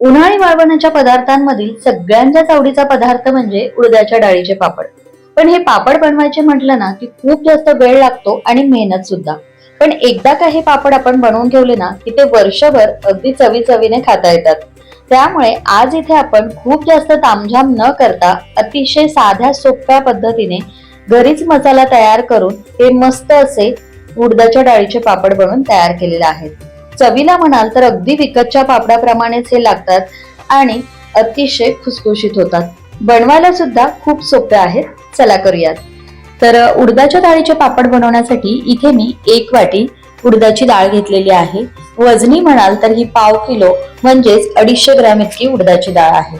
उन्हाळी वाळवणाच्या पदार्थांमधील सगळ्यांच्याच आवडीचा पदार्थ म्हणजे उडदाच्या डाळीचे पापड. पण हे पापड बनवायचे म्हटलं ना की खूप जास्त वेळ लागतो आणि मेहनत सुद्धा. पण एकदा का हे पापड आपण बनवून ठेवले ना की ते वर्षभर अगदी चवी चवीने खाता येतात. त्यामुळे आज इथे आपण खूप जास्त तामझाम न करता अतिशय साध्या सोप्या पद्धतीने घरीच मसाला तयार करून हे मस्त असे उडदाच्या डाळीचे पापड बनवून तयार केलेले आहेत. चवीला म्हणाल तर अगदी विकतच्या पापडाप्रमाणेच हे लागतात आणि अतिशय खुसखुशीत होतात. बनवायला सुद्धा खूप सोपे आहेत. चला करूयात. तर उडदाच्या डाळीचे पापड बनवण्यासाठी इथे मी एक वाटी उडदाची डाळ घेतलेली आहे. वजनी म्हणाल तर ही पाव किलो म्हणजेच अडीचशे ग्रॅम इतकी उडदाची डाळ आहे.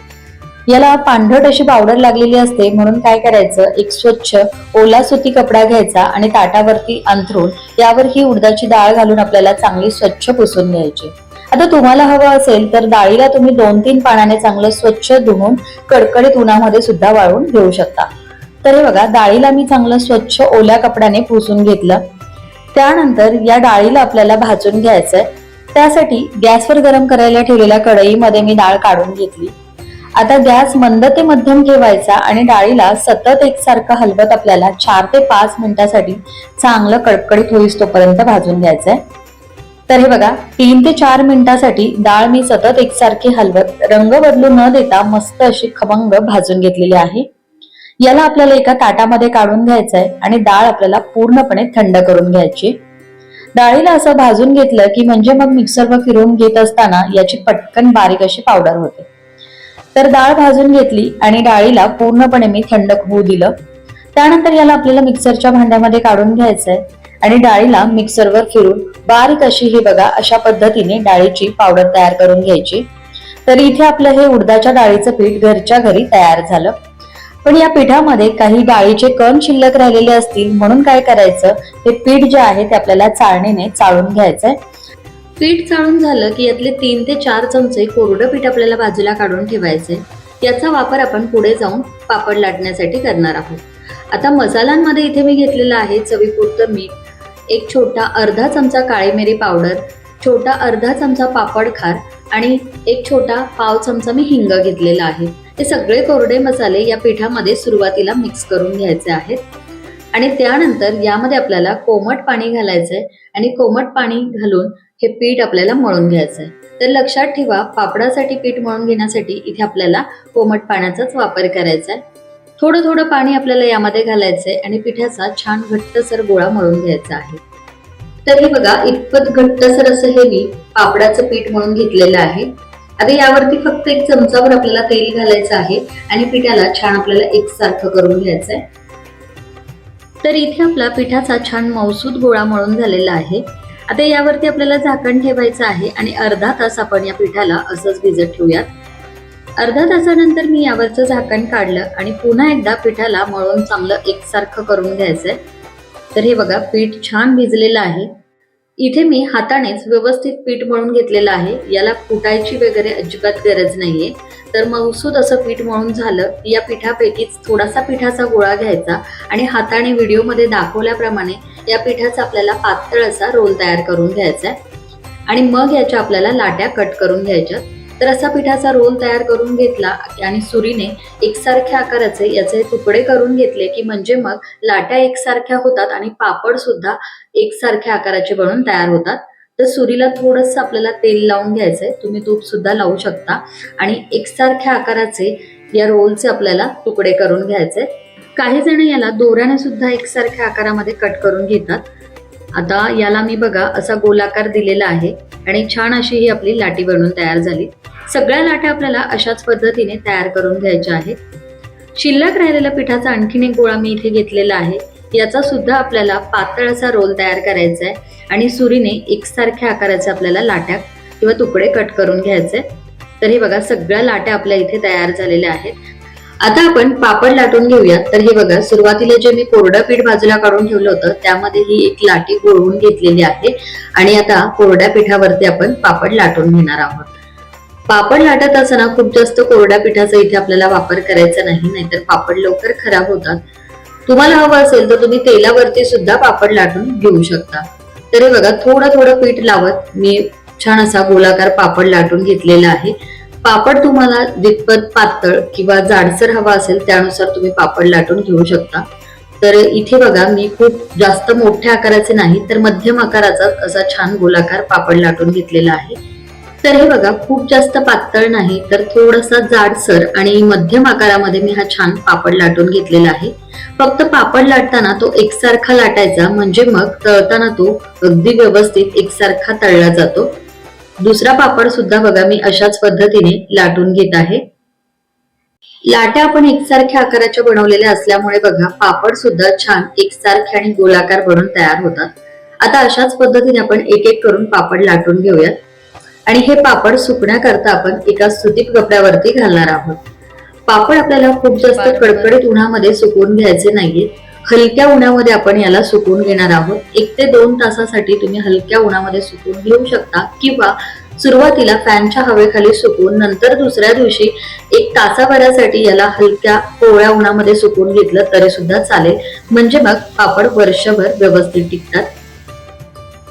याला पांढरट अशी पावडर लागलेली असते म्हणून काय करायचं? एक स्वच्छ ओला सुती कपडा घ्यायचा आणि ताटावरती अंथरून यावर ही उडदाची डाळ घालून आपल्याला चांगली स्वच्छ पुसून घ्यायची. आता तुम्हाला हवं असेल तर डाळीला तुम्ही दोन तीन पाण्याने चांगलं स्वच्छ धुवून कडकडीत उन्हामध्ये सुद्धा वाळवून घेऊ शकता. तर हे बघा डाळीला मी चांगलं स्वच्छ ओल्या कपड्याने पुसून घेतलं. त्यानंतर या डाळीला आपल्याला भाजून घ्यायचंय. त्यासाठी गॅसवर गरम करायला ठेवलेल्या कढईमध्ये मी डाळ काढून घेतली. आता गॅस मंद ते मध्यम ठेवायचा आणि डाळीला सतत एकसारखं हलवत आपल्याला चार ते पाच मिनिटासाठी चांगलं कडकडीत होईस तोपर्यंत भाजून घ्यायचंय. तर हे बघा तीन ते चार मिनिटासाठी डाळ मी सतत एकसारखी हलवत रंग बदलू न देता मस्त अशी खमंग भाजून घेतलेली आहे. याला आपल्याला एका ताटामध्ये काढून घ्यायचंय आणि डाळ आपल्याला पूर्णपणे थंड करून घ्यायची. डाळीला असं भाजून घेतलं की म्हणजे मग मिक्सरवर फिरवून घेत असताना याची पटकन बारीक अशी पावडर होते. तर डाळ भाजून घेतली आणि डाळीला पूर्णपणे मी थंड होऊ दिलं. त्यानंतर याला आपल्याला मिक्सरच्या भांड्यामध्ये काढून घ्यायचंय आणि डाळीला मिक्सरवर फिरून बारीक अशी ही बघा अशा पद्धतीने डाळीची पावडर तयार करून घ्यायची. तर इथे आपलं हे उडदाच्या डाळीचं पीठ घरच्या घरी तयार झालं. पण या पिठामध्ये काही डाळीचे कण शिल्लक राहिलेले असतील म्हणून काय करायचं? हे पीठ जे आहे ते आपल्याला चाळणीने चाळून घ्यायचंय. पीठ चाळून झालं की यातले तीन ते चार चमचे कोरडं पीठ आपल्याला बाजूला काढून ठेवायचे. याचा वापर आपण पुढे जाऊन पापड लाटण्यासाठी करणार आहोत. आता मसाल्यांमध्ये इथे मी घेतलेलं आहे चवीपुरतं मीठ एक छोटा अर्धा चमचा काळी मिरी पावडर छोटा अर्धा चमचा पापड खार आणि एक छोटा पाव चमचा मी हिंग घेतलेला आहे. हे सगळे कोरडे मसाले या पिठामध्ये सुरुवातीला मिक्स करून घ्यायचे आहेत. आणि त्यानंतर यामध्ये आपल्याला कोमट पाणी घालायचंय आणि कोमट पाणी घालून हे पीठ आपल्याला मळून घ्यायचंय. तर लक्षात ठेवा पापडासाठी पीठ मळून घेण्यासाठी इथे आपल्याला कोमट पाण्याचाच वापर करायचा आहे थोडं थोडं पाणी आपल्याला यामध्ये घालायचंय आणि पिठाचा छान घट्टसर गोळा मळून घ्यायचा आहे. तर हे बघा इतपत घट्टसर असं हे मी पापडाचं पीठ मळून घेतलेलं आहे. आता यावरती फक्त एक चमचावर आपल्याला तेल घालायचं आहे आणि पिठाला छान आपल्याला एकसारखं करून घ्यायचं आहे तर इथे आपला पिठाचा छान मौसूद गोळा मळून झालेला आहे. आता यावरती आपल्याला झाकण ठेवायचं आहे आणि अर्धा तास आपण या पिठाला असंच भिजत ठेवूयात. अर्धा तासानंतर मी यावरचं झाकण काढलं आणि पुन्हा एकदा पिठाला मळून चांगलं एकसारखं करून घ्यायचंय. तर हे बघा पीठ छान भिजलेलं आहे. इथे मी हातानेच व्यवस्थित पीठ मळून घेतलेलं आहे. याला कुटायची वगैरे अजिबात गरज नाहीये. तर मौसूद असं पीठ मळून झालं की या पिठापैकीच थोडासा पिठाचा गोळा घ्यायचा आणि हाताने व्हिडिओमध्ये दाखवल्याप्रमाणे या पिठाचा आपल्याला पातळ असा रोल तयार करून घ्यायचा आहे. आणि मग याच्या आपल्याला लाट्या कट करून घ्यायच्या. तर असा पिठाचा रोल तयार करून घेतला आणि सुरीने एकसारख्या आकाराचे याचे तुकडे करून घेतले की म्हणजे मग लाट्या एकसारख्या होतात आणि पापड सुद्धा एकसारख्या आकाराचे बनून तयार होतात. तर सुरीला थोडस आपल्याला तेल लावून घ्यायचंय तुम्ही तूप सुद्धा लावू शकता. आणि एकसारख्या आकाराचे या रोलचे आपल्याला तुकडे करून घ्यायचे. काही जण याला दोऱ्याने सुद्धा एकसारख्या आकारामध्ये कट करून घेतात. आता याला मी बघा असा गोलाकार दिलेला आहे आणि छान अशी ही आपली लाटी बनवून तयार झाली. सगळ्या लाट्या आपल्याला अशाच पद्धतीने तयार करून घ्यायच्या आहेत. शिल्लक राहिलेल्या पिठाचा आणखीन एक गोळा मी इथे घेतलेला आहे. याचा सुद्धा आपल्याला पातळ असा रोल तयार करायचा आहे आणि सुरीने एकसारख्या आकाराचे आपल्याला लाट्या किंवा तुकडे कट करून घ्यायचे तर हे बघा सगळ्या लाट्या आपल्या इथे तयार झालेल्या आहेत. आता आपण पापड लाटून घेऊयात. तर हे बघा सुरुवातीला जे मी कोरडं पीठ बाजूला काढून ठेवलं होतं त्यामध्ये ही एक लाटी गोळवून घेतलेली आहे. आणि आता कोरड्या पिठावरती आपण पापड लाटून घेणार आहोत. पापड लाटत असताना खूप जास्त कोरड्या पिठाचा इथे आपल्याला वापर करायचा नाही नाहीतर पापड लवकर खराब होतात. तुम्हाला हवं असेल तर तुम्ही तेलावरती सुद्धा पापड लाटून घेऊ शकता. तर हे बघा थोडं थोडं पीठ लावत मी छान असा गोलाकार पापड लाटून घेतलेला आहे. पापड तुम्हाला जितपत पातळ किंवा जाडसर हवा असेल त्यानुसार तुम्ही पापड लाटून घेऊ शकता. तर इथे बघा मी खूप जास्त मोठ्या आकाराचे नाही तर मध्यम आकाराचा असा छान गोलाकार पापड लाटून घेतलेला आहे. तर हे बघा खूप जास्त पातळ नाही तर थोडासा जाडसर आणि मध्यम आकारामध्ये मी हा छान पापड लाटून घेतलेला आहे. फक्त पापड लाटताना तो एकसारखा लाटायचा म्हणजे मग तळताना तो अगदी व्यवस्थित एकसारखा तळला जातो. दुसरा पापड सुद्धा बघा मी अशाच पद्धतीने लाटून घेत आहे. लाट्या आपण एकसारख्या आकाराच्या बनवलेल्या असल्यामुळे बघा पापड सुद्धा छान एकसारखे आणि गोलाकार बनून तयार होतात. आता अशाच पद्धतीने आपण एक एक करून पापड लाटून घेऊयात. आणि हे पापड सुकण्याकरता आपण एका सुतीप कपड्यावरती घालणार आहोत. पापड आपल्याला खूप जास्त कडकडीत उन्हामध्ये सुकवून घ्यायचे नाहीये. हलक्या उन्हामध्ये आपण याला सुकवून घेणार आहोत. एक ते दोन तासासाठी तुम्ही हलक्या उन्हामध्ये सुकवून घेऊ शकता किंवा सुरुवातीला फॅनच्या हवेखाली सुकवून नंतर दुसऱ्या दिवशी एक तासाभरासाठी याला हलक्या कोवळ्या उन्हामध्ये सुकून घेतलं तरी सुद्धा चालेल. म्हणजे मग पापड वर्षभर व्यवस्थित टिकतात.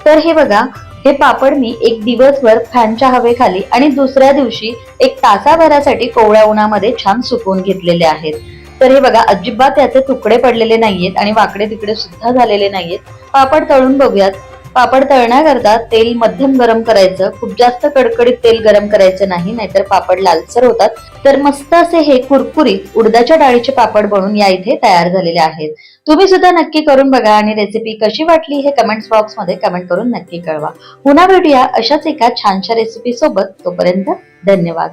तर हे बघा हे पापड मी एक दिवसभर फॅनच्या हवेखाली आणि दुसऱ्या दिवशी एक तासाभरासाठी कोवळ्या उन्हामध्ये छान सुकवून घेतलेले आहेत. तर हे बघा अजिबात याचे तुकडे पडलेले नाहीयेत आणि वाकडे तिकडे सुद्धा झालेले नाहीयेत. पापड तळून बघूयात. पापड तळण्याकरता तेल मध्यम गरम करायचं. खूप जास्त कडकडीत तेल गरम करायचं नाही नाहीतर पापड लालसर होतात. तर मस्त असे हे कुरकुरीत उडदाच्या डाळीचे पापड बनून या इथे तयार झालेले आहेत. तुम्ही सुद्धा नक्की करून बघा आणि रेसिपी कशी वाटली हे कमेंट्स बॉक्समध्ये कमेंट करून नक्की कळवा. पुन्हा भेटूया अशाच एका छानशा रेसिपी सोबत. तोपर्यंत धन्यवाद.